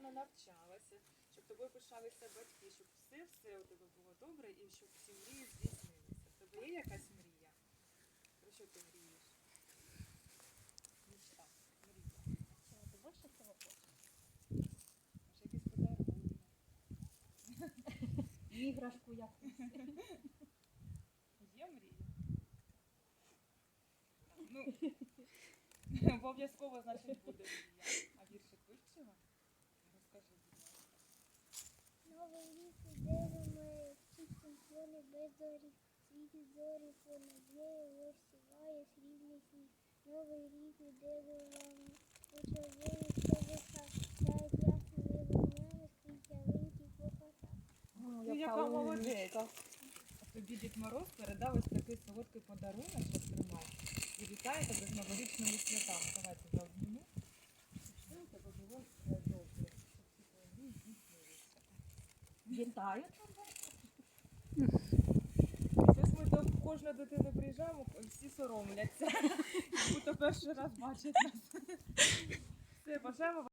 гарно навчалася, щоб тобою пишалися батьки, щоб все все у тебе було добре і щоб всі мрії здійснилися. В тебе є якась мрія? Про що ти мрієш? Мечта, мрія. Ти більше цього хочеш? Може, якийсь подарунок. Іграшку якусь. Є мрія? Ну, обов'язково, значить, буде мрія. Зорі, світі зорі понад нею розсіває срібний сніг. Новий рік іде зимами, у червоні стежиха, сяють ясними вогнями, скрізь ялинки по хатах. Ну, яка молодець. Тобі Дід Мороз передав ось такий солодкий подарунок, що тримай. І вітає тебе з новорічними святами. Давайте я обніму. Щоб тебе було добре, щоб всі твої здійснилися. Вітаю тебе. До дитини приїжджаємо, всі соромляться. Будто перший раз бачать нас. Все, бажаємо.